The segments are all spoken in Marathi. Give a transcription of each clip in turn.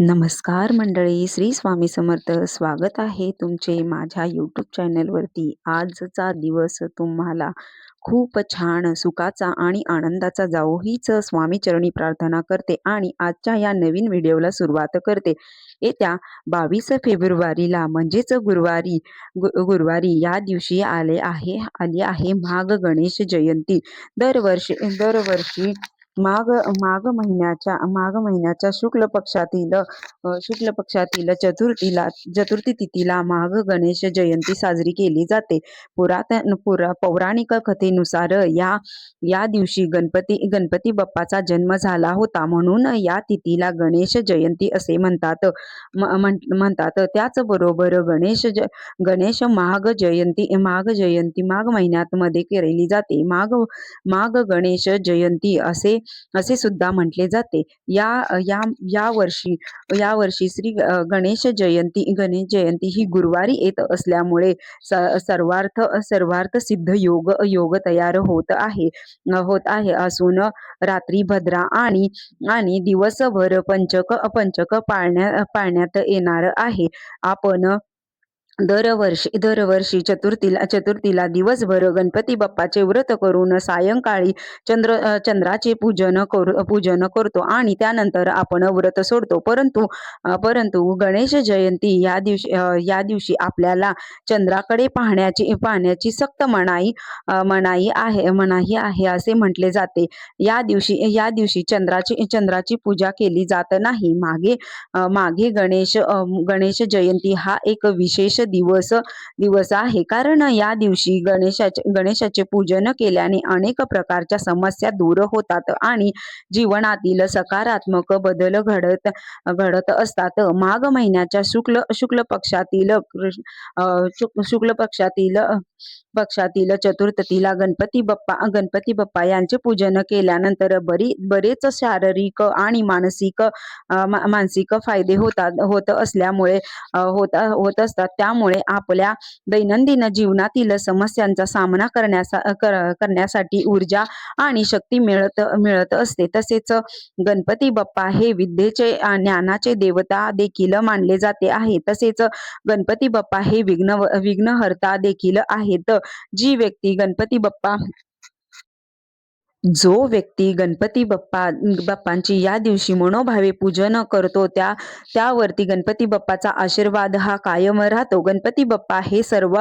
नमस्कार मंडळी श्री स्वामी समर्थ. स्वागत आहे तुमचे माझ्या यूट्यूब चॅनलवरती आजचा दिवस तुम्हाला खूप छान सुखाचा आणि आनंदाचा जावो. हीच स्वामीचरणी प्रार्थना करते आणि आजच्या या नवीन व्हिडिओला सुरुवात करते. येत्या बावीस फेब्रुवारीला म्हणजेच गुरुवारी गु गुरुवारी या दिवशी आले आहे आली आहे माघ गणेश जयंती. दरवर्षी दरवर्षी माघ माघ महिन्याच्या माघ महिन्याच्या शुक्ल पक्षातील शुक्ल पक्षातील चतुर्थीला चतुर्थी तिथीला माघ गणेश जयंती साजरी केली जाते. पुरातन पुरा पौराणिक कथेनुसार या या दिवशी गणपती गणपती बाप्पाचा जन्म झाला होता. म्हणून या तिथीला गणेश जयंती असे म्हणतात. म- म्हण- म्हणतात. त्याचबरोबर गणेश ज गणेश माघ जयंती माघ जयंती माघ महिन्यात मध्ये केली जाते. माघ माघ गणेश जयंती असे असे सुद्धा म्हटले जाते. या या या वर्षी या वर्षी श्री गणेश जयंती गणेश जयंती ही गुरुवारी येत असल्यामुळे स- सर्वार्थ सर्वार्थ सिद्ध योग योग तयार होत आहे. होत आहे. असून रात्री भद्रा आणि आणि दिवसभर पंचक पंचक पाळण्या पाळण्यात येणार आहे. आपण दरवर्षी दरवर्षी चतुर्थीला चतुर्थीला दिवसभर गणपती बाप्पाचे व्रत करून सायंकाळी चंद्र चंद्राचे पूजन करू पूजन करतो आणि त्यानंतर आपण व्रत सोडतो. परंतु परंतु गणेश जयंती या दिवशी या दिवशी आपल्याला चंद्राकडे पाहण्याची पाहण्याची सक्त मनाई मनाई आहे मनाई आहे असे म्हटले जाते. या दिवशी या दिवशी चंद्राची चंद्राची पूजा केली जात नाही. मागे मागे गणेश गणेश जयंती हा एक विशेष दिवस दिवस आहे. कारण या दिवशी गणेशाचे गणेशाचे पूजन केल्याने अनेक प्रकारच्या समस्या दूर होतात आणि जीवनातील सकारात्मक बदल घडत घडत असतात. माघ महिन्याच्या शुक्ल शुक्ल पक्षातील शुक्ल पक्षातील पक्षातील चतुर्थीला गणपती बाप्पा गणपती बाप्पा यांचे पूजन केल्यानंतर बरी बरेच शारीरिक आणि मानसिक मा- मानसिक फायदे होतात होत असल्यामुळे होत होत असतात. त्यामुळे आपल्या दैनंदिन जीवनातील समस्यांचा सामना करण्यासा करण्यासाठी ऊर्जा आणि शक्ती मिळत मिळत असते. तसेच गणपती बाप्पा हे विद्येचे ज्ञानाचे देवता देखील मानले जाते आहे. तसेच गणपती बाप्पा हे विघ्न विघ्नहर्ता देखील आहेत. जी व्यक्ती गणपती बाप्पा जो व्यक्ती गणपती बाप्पा बाप्पांची या दिवशी मनोभावे पूजन करतो त्या त्यावरती गणपती बाप्पाचा आशीर्वाद हा कायम राहतो. गणपती बाप्पा हे सर्व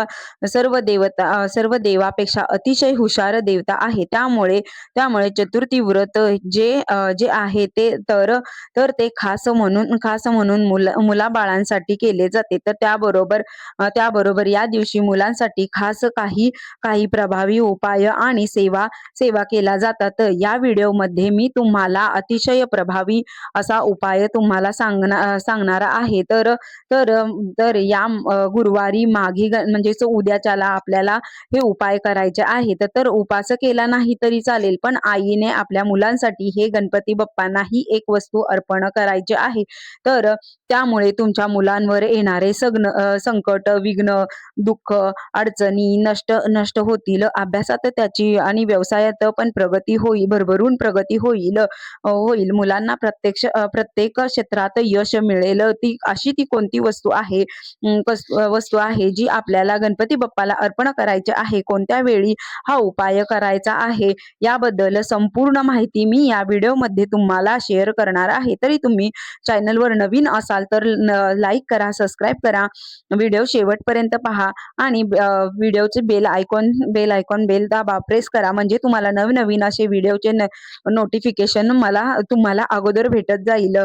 सर्व देवता सर्व देवापेक्षा अतिशय हुशार देवता आहे. त्यामुळे त्यामुळे चतुर्थी व्रत जे जे आहे ते तर तर ते खास म्हणून खास म्हणून मुला मुलाबाळांसाठी केले जाते. तर त्याबरोबर त्याबरोबर या दिवशी मुलांसाठी खास काही काही प्रभावी उपाय आणि सेवा सेवा केला जातात या व्हिडिओमध्ये मी तुम्हाला अतिशय प्रभावी असा उपाय तुम्हाला सांगणार सांगणार आहे. तर तर तर या गुरुवारी माघी म्हणजे म्हणजेच उद्याच्याला आपल्याला हे उपाय करायचे आहेत. तर उपास केला नाही तरी चालेल पण आईने आपल्या मुलांसाठी हे गणपती बाप्पांनाही एक वस्तू अर्पण करायचे आहे. तर त्यामुळे तुमच्या मुलांवर येणारे सग्न संकट विघ्न दुःख अडचणी नष्ट नष्ट होतील. अभ्यासात त्याची आणि व्यवसायात पण प्रगती होईल भरभरून प्रगती होईल होईल. मुलांना प्रत्यक्ष प्रत्येक क्षेत्रात यश मिळेल. ती अशी ती कोणती वस्तू आहे कस- वस्तू आहे जी आपल्याला गणपती बाप्पाला अर्पण करायची आहे? कोणत्या वेळी हा उपाय करायचा आहे? याबद्दल संपूर्ण माहिती मी या व्हिडिओमध्ये तुम्हाला शेअर करणार आहे. तरी तुम्ही चॅनलवर नवीन असाल तर लाईक करा सबस्क्राईब करा. व्हिडिओ शेवटपर्यंत पहा आणि व्हिडिओचे bell icon bell icon bell दाबा प्रेस करा. म्हणजे तुम्हाला नवनवीन असे व्हिडिओचे नोटिफिकेशन मला तुम्हाला अगोदर भेटत जाईल.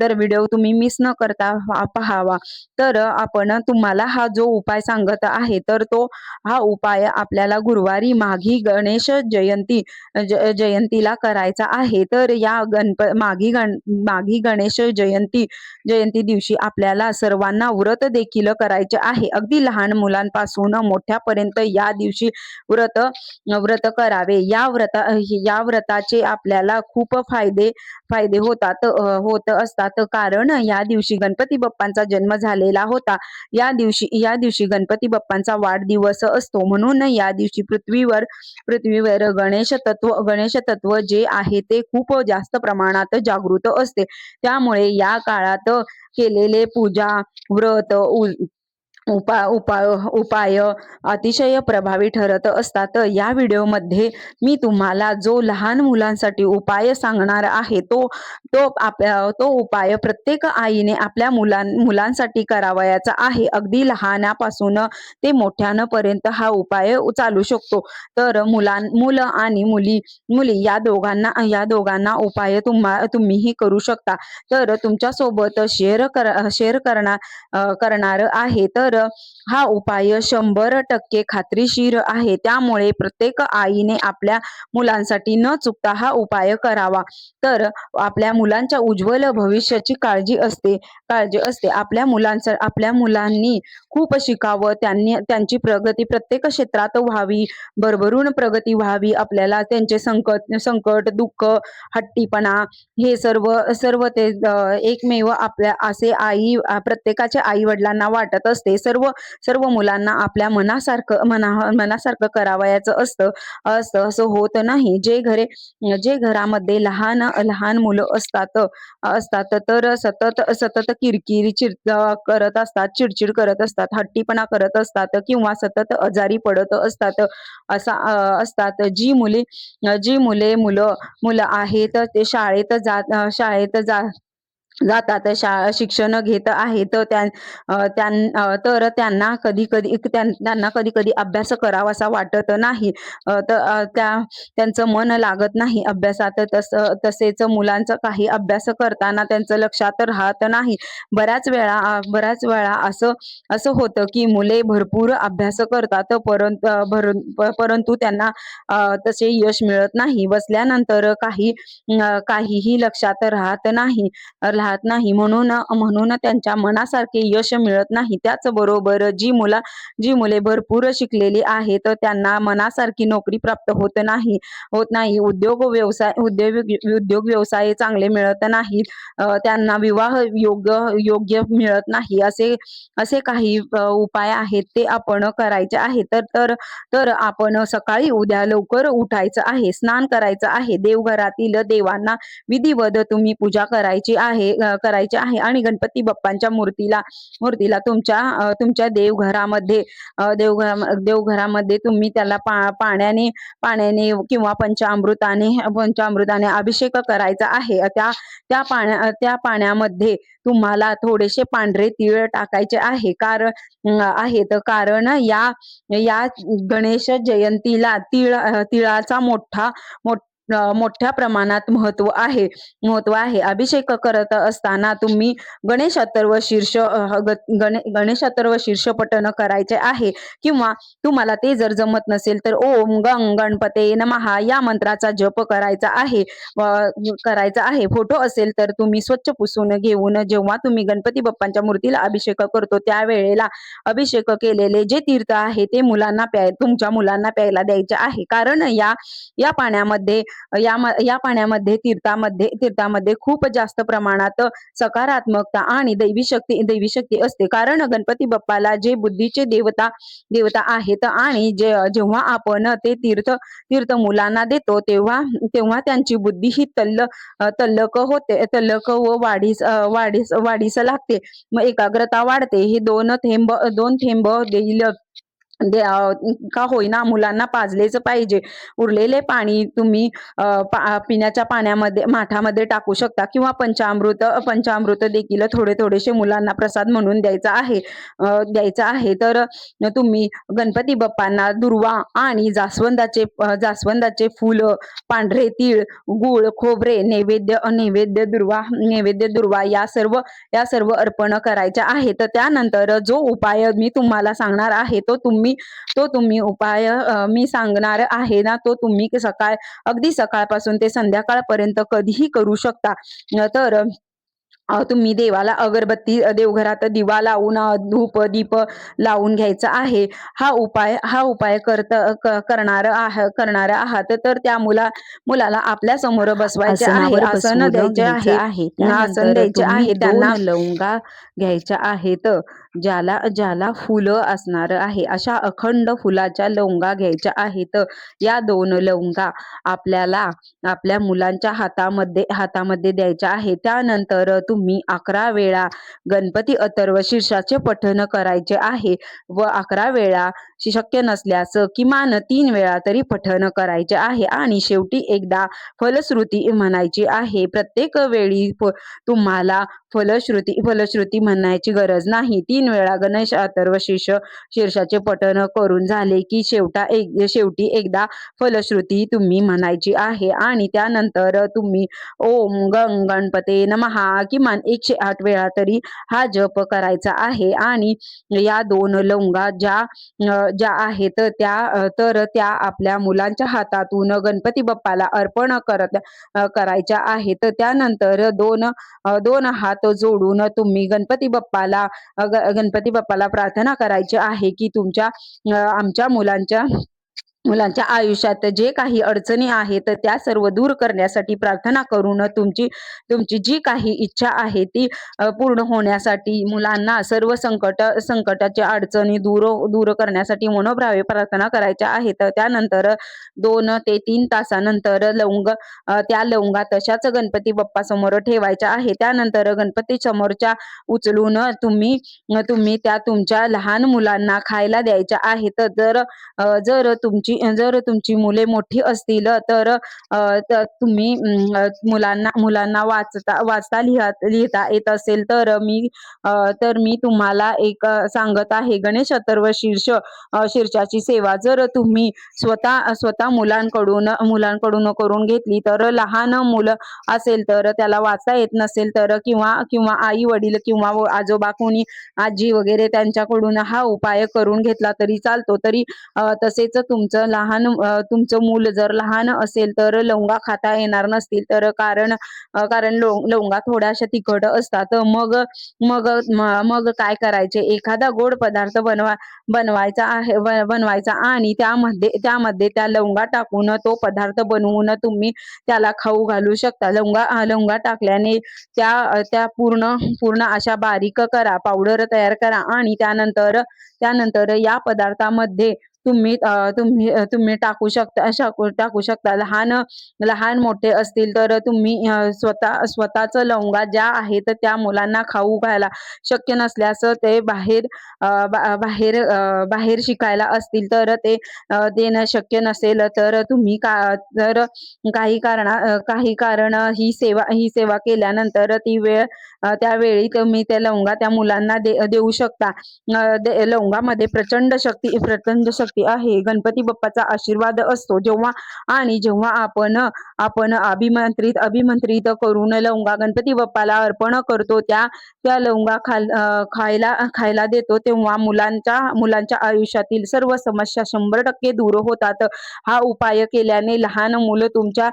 तर व्हिडिओ तुम्ही मिस न करता पहावा. तर आपण तुम्हाला हा जो उपाय सांगत आहे तर तो हा उपाय आपल्याला गुरुवारी माघी गणेश जयंती ज- जयंतीला करायचा आहे. तर या गणप माघी गण माघी गणेश जयंती जयंती दिवशी आपल्याला सर्वांना व्रत देखील करायचे आहे. अगदी लहान मुलांपासून मोठ्यापर्यंत या दिवशी व्रत व्रत करावे. या व्रता या व्रताचे आपल्याला खूप फायदे फायदे होतात होत असतात. कारण या दिवशी गणपती बाप्पांचा जन्म झालेला होता. या दिवशी या दिवशी गणपती बाप्पांचा वाढदिवस असतो. म्हणून या दिवशी पृथ्वीवर पृथ्वीवर गणेश तत्व गणेश तत्व जे आहे ते खूप जास्त प्रमाणात जागृत असते. त्यामुळे या काळात केलेले पूजा व्रत उ- उपा उपाय उपाय अतिशय प्रभावी ठरत असतात. या व्हिडिओमध्ये मी तुम्हाला जो लहान मुलांसाठी उपाय सांगणार आहे तो तो आपल्या तो उपाय प्रत्येक आईने आपल्या मुलां मुलांसाठी करावयाचा आहे. अगदी लहानापासून ते मोठ्यानपर्यंत हा उपाय चालू शकतो. तर मुलां मुलं आणि मुली मुली या दोघांना या दोघांना उपाय तुम्हा तुम्हीही करू शकता. तर तुमच्यासोबत शेअर कर शेअर करणार करणार आहे. तर हा उपाय शंभर टक्के खात्रीशीर आहे. त्यामुळे प्रत्येक आईने आपल्या मुलांसाठी न चुकता हा उपाय करावा. तर आपल्या मुलांच्या उज्ज्वल भविष्याची काळजी असते. काळजी असते. आपल्या मुलांचा आपल्या मुलांनी खूप शिकावं. त्यांनी त्यांची प्रगती प्रत्येक क्षेत्रात व्हावी. भरभरून प्रगती व्हावी. आपल्याला त्यांचे संकट संकट दुःख हट्टीपणा हे सर्व सर्व ते एकमेव आपल्या असे आई प्रत्येकाच्या आई वडिलांना वाटत असते. सर्व सर्व मुलांना आपल्या मनासारखं मना मनासारखं करावयाचं असतं असतं असं होत नाही. जे घरे जे घरामध्ये लहान लहान मुलं असतात असतात तर सतत सतत किरकिर चिड करत असतात चिडचिड करत असतात हट्टीपणा करत असतात किंवा सतत आजारी पडत असतात असा असतात. जी मुले जी मुले मुलं मुलं आहेत ते शाळेत जात शाळेत जा जातात. शा शिक्षण घेत आहेत त्यां त्यां तर त्यांना कधी कधी त्यांना कधी कधी अभ्यास करावासा वाटत नाही. तर त्या त्यांचं मन लागत नाही अभ्यासात. तस तसेच मुलांचं काही अभ्यास करताना त्यांचं लक्षात राहत नाही. बऱ्याच वेळा बऱ्याच वेळा असं असं होतं की मुले भरपूर अभ्यास करतात परंतु परंतु त्यांना तसे यश मिळत नाही. बसल्यानंतर काही काहीही लक्षात राहत नाही. राहत नाही. म्हणून म्हणून त्यांच्या मनासारखे यश मिळत नाही. त्याचबरोबर जी मुला जी मुले भरपूर शिकलेली आहेत त्यांना मनासारखी नोकरी प्राप्त होत नाही होत नाही. उद्योग व्यवसाय उद्योग उद्योग व्यवसाय चांगले मिळत नाहीत त्यांना विवाह योग्य योग्य मिळत नाही. असे असे काही उपाय आहेत ते आपण करायचे आहे तर तर तर आपण सकाळी उद्या लवकर उठायचं आहे. स्नान करायचं आहे. देवघरातील देवांना विधिवध तुम्ही पूजा करायची आहे. करायचे आहे. आणि गणपती बाप्पांच्या मूर्तीला मूर्तीला तुमच्या तुमच्या देवघरामध्ये देवघरा देवघरामध्ये तुम्ही त्याला पा पाण्याने पाण्याने किंवा पंचामृताने पंचामृताने अभिषेक करायचा आहे. त्या त्या पाण्या त्या पाण्यामध्ये तुम्हाला थोडेसे पांढरे तीळ टाकायचे आहे. कारण आहेत. कारण या या गणेश जयंतीला तीळ तिळाचा मोठा मोठ मोठ्या प्रमाणात महत्त्व आहे. महत्त्व आहे. अभिषेक करत असताना तुम्ही गणेश अथर्व शीर्ष ग- गणे गणेश अथर्व शीर्ष पठण करायचे आहे. किंवा तुम्हाला ते जर जमत नसेल तर ओम गंग गणपते नमहा या मंत्राचा जप करायचा आहे. व करायचा आहे. फोटो असेल तर तुम्ही स्वच्छ पुसून घेऊन जेव्हा तुम्ही गणपती बाप्पांच्या मूर्तीला अभिषेक करतो त्यावेळेला अभिषेक केलेले जे तीर्थ आहे ते मुलांना प्याय तुमच्या मुलांना प्यायला द्यायचे आहे. कारण या या पाण्यामध्ये या या पाण्यामध्ये तीर्थामध्ये तीर्थामध्ये खूप जास्त प्रमाणात सकारात्मकता आणि दैवी शक्ती दैवी शक्ती असते. कारण गणपती बाप्पाला जे बुद्धीचे देवता देवता आहेत आणि जे जेव्हा आपण ते तीर्थ तीर्थ मुलांना देतो तेव्हा तेव्हा त्यांची बुद्धी ही तल्ल तल्लक होते तल्लक व वाढीस वाढीस वाढीस लागते. मग एकाग्रता वाढते. हे दोन थेंब दोन थेंब देईल. का होईना मुलांना पाजलेच पाहिजे. उरलेले पाणी तुम्ही पा- पिण्याच्या पाण्यामध्ये माठामध्ये टाकू शकता किंवा पंचामृत पंचामृत देखील थोडे थोडेसे मुलांना प्रसाद म्हणून द्यायचा आहे. द्यायचा आहे तर तुम्ही गणपती बाप्पांना दुर्वा आणि जास्वंदाचे जास्वंदाचे फुल पांढरे तीळ गुळ खोबरे नैवेद्य नैवेद्य दुर्वा नैवेद्य दुर्वा या सर्व या सर्व अर्पण करायच्या आहेत. त्यानंतर जो उपाय मी तुम्हाला सांगणार आहे तो तुम्ही तो तुम्ही उपाय मी सांगणार आहे ना तो तुम्ही सकाळ अगदी सकाळपासून ते संध्याकाळपर्यंत कधीही करू शकता. तर तुम्ही देवाला अगरबत्ती देवघरात दिवा लावून धूप दीप लावून घ्यायचा आहे. हा उपाय हा उपाय करत करणार आह करणार आहात. तर त्या मुला मुलाला आपल्यासमोर बसवायचे आहे. आसन द्यायचे घ्यायचं आहे. आसन द्यायचे तुम्ही आहे. त्यांना लवंगा घ्यायच्या आहेत. ज्याला ज्याला फुलं असणार आहे. अशा अखंड फुलाच्या लवंगा घ्यायच्या आहेत. या दोन लवंगा आपल्याला आपल्या मुलांच्या हातामध्ये हातामध्ये द्यायच्या आहे त्यानंतर तुम्ही अकरा वेळा गणपती अथर्व शीर्षाचे पठण करायचे आहे व अकरा वेळा शक्य नसल्यास किमान तीन वेळा तरी पठण करायचे आहे. आणि शेवटी एकदा फलश्रुती म्हणायची आहे. प्रत्येक वेळी तुम्हाला फलश्रुती फलश्रुती म्हणायची गरज नाही. तीन तीन वेळा गणेश अथर्व शीर्ष शीर्षाचे पठण करून झाले की शेवटा एक शेवटी एकदा फलश्रुती तुम्ही म्हणायची आहे. आणि त्यानंतर तुम्ही ओम गंग गणपते नमहा किमान एकशे आठ वेळा तरी हा जप करायचा आहे. आणि या दोन लवंगा ज्या ज्या आहेत त्या तर त्या आपल्या मुलांच्या हातातून गणपती बाप्पाला अर्पण करत करायच्या आहेत. त्यानंतर दोन दोन हात जोडून तुम्ही गणपती बाप्पाला गणपती बाप्पाला प्रार्थना करायची आहे की तुमच्या आमच्या मुलांच्या मुलांच्या आयुष्यात जे काही अडचणी आहेत त्या सर्व दूर करण्यासाठी प्रार्थना करून तुमची तुमची जी काही इच्छा आहे ती पूर्ण होण्यासाठी मुलांना सर्व संकट संकटाच्या अडचणी दूर दूर करण्यासाठी मनोभावे प्रार्थना करायच्या आहेत. त्यानंतर दोन ते तीन तासानंतर लवंग त्या लवंगा तशाच गणपती बाप्पा समोर ठेवायच्या आहे त्यानंतर गणपती समोरच्या उचलून तुम्ही तुम्ही त्या तुमच्या लहान मुलांना खायला द्यायच्या आहेत. जर जर तुमची जर तुमची मुले मोठी असतील तर तुम्ही मुलांना मुलांना वाचता वाचता लिहा लिहिता येत असेल तर मी तर मी तुम्हाला एक सांगत आहे. गणेश अथर्व शीर्ष शीर्षाची सेवा जर तुम्ही स्वतः स्वतः मुलांकडून मुलांकडून करून घेतली तर लहान मुलं असेल तर त्याला वाचता येत नसेल तर किंवा किंवा आई वडील किंवा आजोबा कोणी आजी वगैरे त्यांच्याकडून हा उपाय करून घेतला तरी चालतो. तरी तसेच तुमचं लहान तुमचं मूल जर लहान असेल तर लवंगा खाता येणार नसतील. तर कारण कारण लवंगा थोड्याशा तिखट असतात. मग मग मग काय करायचे? एखादा गोड पदार्थ बनवा बनवायचा आहे बनवायचा आणि त्यामध्ये त्यामध्ये त्या लवंगा टाकून तो पदार्थ बनवून तुम्ही त्याला खाऊ घालू शकता. लवंगा लवंगा टाकल्याने त्या त्या पूर्ण पूर्ण अशा बारीक करा पावडर तयार करा आणि त्यानंतर त्यानंतर या पदार्थामध्ये तुम्ही तुम्ही तुम्ही टाकू शकता टाकू शकता. लहान लहान मोठे असतील तर तुम्ही स्वतः स्वतःच लवंगा ज्या आहेत त्या मुलांना खाऊ घायला शक्य नसल्यास ते बाहेर बाहेर बाहेर शिकायला असतील तर ते देणं शक्य नसेल तर तुम्ही का तर काही कारणा काही कारण ही सेवा ही सेवा केल्यानंतर ती वेळ त्यावेळी तुम्ही त्या लवंगा त्या मुलांना दे देऊ शकता. लवंगामध्ये प्रचंड शक्ती प्रचंड शक्ती आहे. गणपती बाप्पाचा आशीर्वाद असतो जेव्हा आणि जेव्हा आपण आपण अभिमंत्रित अभिमंत्रित करून लवंगा गणपती बाप्पाला अर्पण करतो त्या त्या लवंगा खाल खायला खायला देतो. तेव्हा मुलांच्या मुलांच्या आयुष्यातील सर्व समस्या शंभर टक्के दूर होतात. हा उपाय केल्याने लहान मुलं तुमच्या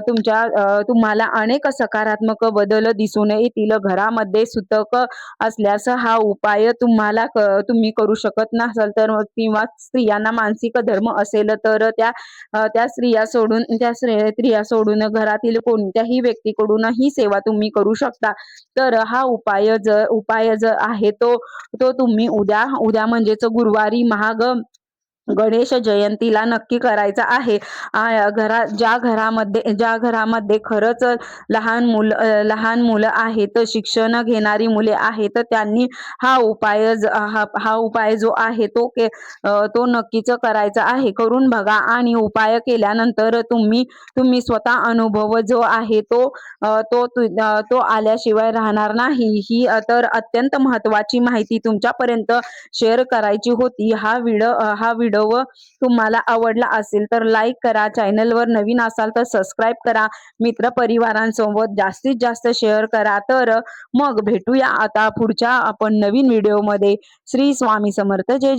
तुमच्या तुम्हाला अनेक सकारात्मक बदल दिसून येतील. घरामध्ये सुतक असल्यास हा उपाय तुम्हाला तुम्ही करू शकत नसाल तर किंवा स्त्रिया स्त्रियांना मानसिक धर्म असेल तर त्या त्या स्त्रिया सोडून त्या स्त्रिया सोडून घरातील कोणत्याही व्यक्तीकडून ही सेवा तुम्ही करू शकता. तर हा उपाय ज उपाय ज आहे तो तो तुम्ही उद्या उद्या म्हणजेच गुरुवारी महाग गणेश जयंतीला नक्की करायचा आहे. घरा ज्या घरामध्ये ज्या घरामध्ये खरंच लहान मुल लहान मुलं आहेत शिक्षण घेणारी मुले आहेत त्यांनी हा उपाय हा उपाय जो आहे तो के तो नक्कीच करायचा आहे. करून बघा आणि उपाय केल्यानंतर तुम्ही तुम्ही स्वतः अनुभव जो आहे तो तो तो आल्याशिवाय राहणार नाही. ही तर अत्यंत महत्वाची माहिती तुमच्यापर्यंत शेअर करायची होती. हा व्हिडिओ हा व्हिडिओ व्हिडिओ तुम्हाला आवडला असेल तर लाईक करा. चॅनलवर नवीन असाल तर सबस्क्राईब करा. मित्र परिवारांसोबत जास्तीत जास्त शेअर करा. तर मग भेटूया आता पुढच्या आपण नवीन व्हिडिओमध्ये श्री स्वामी समर्थ. जय जय.